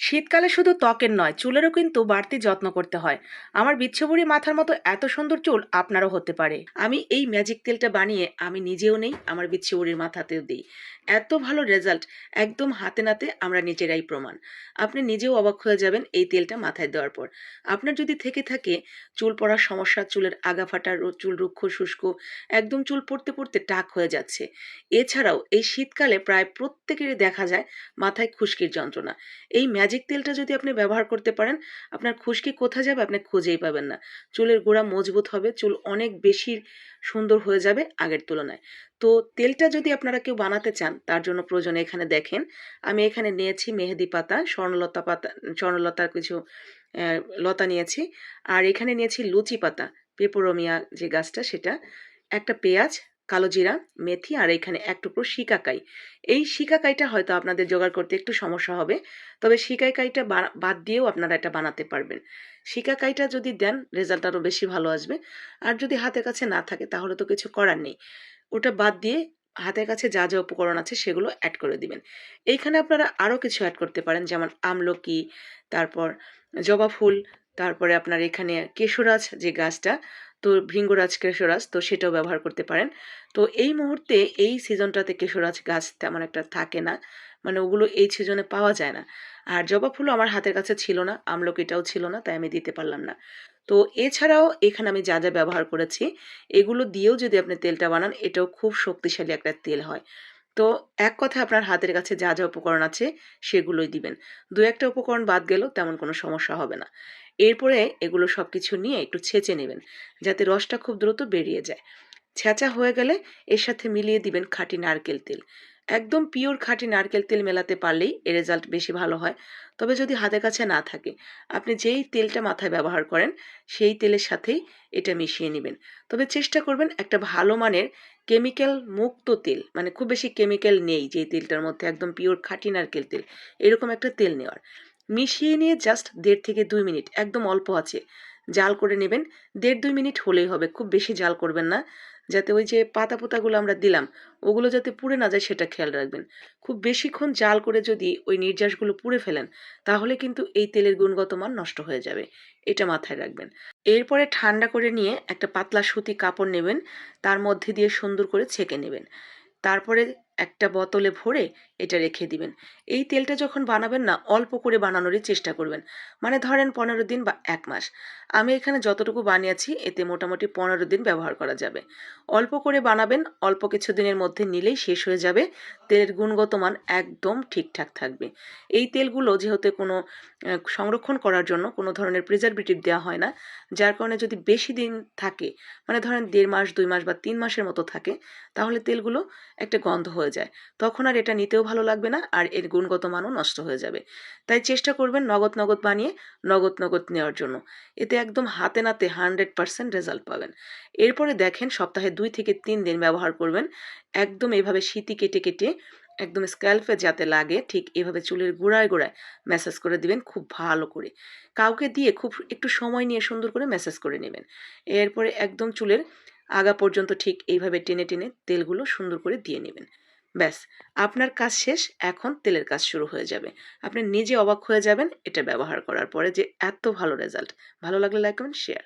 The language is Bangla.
শীতকালে শুধু ত্বকের নয়, চুলেরও কিন্তু বাড়তি যত্ন করতে হয়। আমার বিচ্ছবুড়ি মাথার মতো এত সুন্দর চুল আপনারও হতে পারে। আমি এই ম্যাজিক তেলটা বানিয়ে আমি নিজেও নেই, আমার বিচ্ছবুড়ির মাথাতেও দিই। এত ভালো রেজাল্ট, একদম হাতে নাতে আমরা নিজেরাই প্রমাণ। আপনি নিজেও অবাক হয়ে যাবেন এই তেলটা মাথায় দেওয়ার পর। আপনার যদি থেকে থাকে, চুল পড়ার সমস্যা, চুলের আগা ফাটা রো- চুল রুক্ষ, শুষ্ক, একদম চুল পড়তে পড়তে টাক হয়ে যাচ্ছে। এছাড়াও এই শীতকালে প্রায় প্রত্যেকেরই দেখা যায় মাথায় খুশকির যন্ত্রণা। এই ম্যাজিক তেলটা যদি আপনি ব্যবহার করতে পারেন, আপনার খুশকি কোথায় যাবে আপনি খুঁজেই পাবেন না। চুলের গোড়া মজবুত হবে, চুল অনেক বেশি সুন্দর হয়ে যাবে আগের তুলনায়। তো তেলটা যদি আপনারা কেউ বানাতে চান, তার জন্য প্রয়োজন এখানে দেখেন, আমি এখানে নিয়েছি মেহেদি পাতা, স্বর্ণলতা পাতা, স্বর্ণলতার কিছু লতা নিয়েছি। আর এখানে নিয়েছি লুচি পাতা, পেপরোমিয়া যে গাছটা সেটা, একটা পেঁয়াজ কালো জিরা, মেথি আর এখানে এক টুকরো শিকাকাই। এই শিকাকাইটা হয়তো আপনাদের জোগাড় করতে একটু সমস্যা হবে, তবে শিকাকাইটা বাদ দিয়েও আপনারা এটা বানাতে পারবেন। শিকাকাইটা যদি দেন রেজাল্ট আরও বেশি ভালো আসবে। আর যদি হাতের কাছে না থাকে, তাহলে তো কিছু করার নেই। ওটা বাদ দিয়ে হাতের কাছে যা যা উপকরণ আছে, সেগুলো অ্যাড করে দিবেন। এইখানে আপনারা আরও কিছু অ্যাড করতে পারেন, যেমন আমলকি, তারপর জবা ফুল তারপরে আপনার এখানে কেশরাজ যে গাছটা, তো ভৃঙ্গরাজ কেশরাজ, তো সেটাও ব্যবহার করতে পারেন। তো এই মুহূর্তে এই সিজনটাতে কেশরাজ গাছ তেমন একটা থাকে না মানে ওগুলো এই সিজনে পাওয়া যায় না। আর জবা ফুলও আমার হাতের কাছে ছিল না আমলকিটাও ছিল না, তাই আমি দিতে পারলাম না। তো এছাড়াও এখানে আমি যা যা ব্যবহার করেছি, এগুলো দিয়েও যদি আপনি তেলটা বানান, এটাও খুব শক্তিশালী একটা তেল হয়। তো এক কথা আপনার হাতের কাছে যা যা উপকরণ আছে, সেগুলোই দিবেন। দু একটা উপকরণ বাদ গেলেও তেমন কোনো সমস্যা হবে না। এরপরে এগুলো সব কিছু নিয়ে একটু ছেঁচে নেবেন, যাতে রসটা খুব দ্রুত বেরিয়ে যায়। ছেঁচা হয়ে গেলে এর সাথে মিলিয়ে দিবেন খাঁটি নারকেল তেল। একদম পিওর খাঁটি নারকেল তেল মেলাতে পারলেই এর রেজাল্ট বেশি ভালো হয়। তবে যদি হাতের কাছে না থাকে, আপনি যেই তেলটা মাথায় ব্যবহার করেন, সেই তেলের সাথেই এটা মিশিয়ে নেবেন। তবে চেষ্টা করবেন একটা ভালো মানের কেমিক্যাল মুক্ত তেল মানে খুব বেশি কেমিক্যাল নেই যে তেলটার মধ্যে একদম পিওর খাঁটি নারকেল তেল, এরকম একটা তেল নেওয়ার। মিশিয়ে নিয়ে জাস্ট দেড় থেকে দুই মিনিট, একদম অল্প আছে। জাল করে নেবেন। দেড় দুই মিনিট হলেই হবে, খুব বেশি জাল করবেন না। যাতে ওই যে পাতা পোতাগুলো আমরা দিলাম, ওগুলো যাতে পুড়ে না যায় সেটা খেয়াল রাখবেন। খুব বেশিক্ষণ জাল করে যদি ওই নির্যাসগুলো পুড়ে ফেলেন, তাহলে কিন্তু এই তেলের গুণগত মান নষ্ট হয়ে যাবে। এটা মাথায় রাখবেন। এরপরে ঠান্ডা করে নিয়ে একটা পাতলা সুতি কাপড় নেবেন, তার মধ্যে দিয়ে সুন্দর করে ছেঁকে নেবেন। তারপরে একটা বোতলে ভরে এটা রেখে দিবেন। এই তেলটা যখন বানাবেন না, অল্প করে বানানোরই চেষ্টা করবেন। মানে ধরেন পনেরো দিন বা এক মাস। আমি এখানে যতটুকু বানিয়েছি, এতে মোটামুটি পনেরো দিন ব্যবহার করা যাবে। অল্প করে বানাবেন, অল্প কিছু দিনের মধ্যে নিলেই শেষ হয়ে যাবে। তেলের গুণগত মান একদম ঠিকঠাক থাকবে। এই তেলগুলো যেহেতু কোনো সংরক্ষণ করার জন্য কোনো ধরনের প্রিজারভেটিভ দেওয়া হয় না, যার কারণে যদি বেশি দিন থাকে মানে ধরেন দেড় মাস, দুই মাস বা তিন মাসের মতো থাকে, তাহলে তেলগুলো একটা গন্ধ হয়ে যায়। তখন আর এটা নিতেও ভালো লাগবে না আর এর গুণগত মানও নষ্ট হয়ে যাবে। তাই চেষ্টা করবেন নগদ নগদ বানিয়ে নগদ নগদ নেওয়ার জন্য। এতে একদম হাতে নাতে হান্ড্রেড পার্সেন্ট রেজাল্ট পাবেন। এরপরে দেখেন সপ্তাহে দুই থেকে তিন দিন ব্যবহার করবেন। একদম এভাবে শীতি কেটে কেটে একদম স্ক্যাল্পে যাতে লাগে ঠিক এভাবে চুলের গোড়ায় গোড়ায় ম্যাসাজ করে দিবেন খুব ভালো করে। কাউকে দিয়ে খুব একটু সময় নিয়ে সুন্দর করে ম্যাসাজ করে নেবেন। এরপরে একদম চুলের আগা পর্যন্ত ঠিক এইভাবে টেনে টেনে তেলগুলো সুন্দর করে দিয়ে নেবেন। ব্যাস, আপনার কাজ শেষ, এখন তেলের কাজ শুরু হয়ে যাবে। আপনি নিজে অবাক হয়ে যাবেন, এটা ব্যবহার করার পরে যে এত ভালো রেজাল্ট ভালো লাগলে লাইক করুন শেয়ার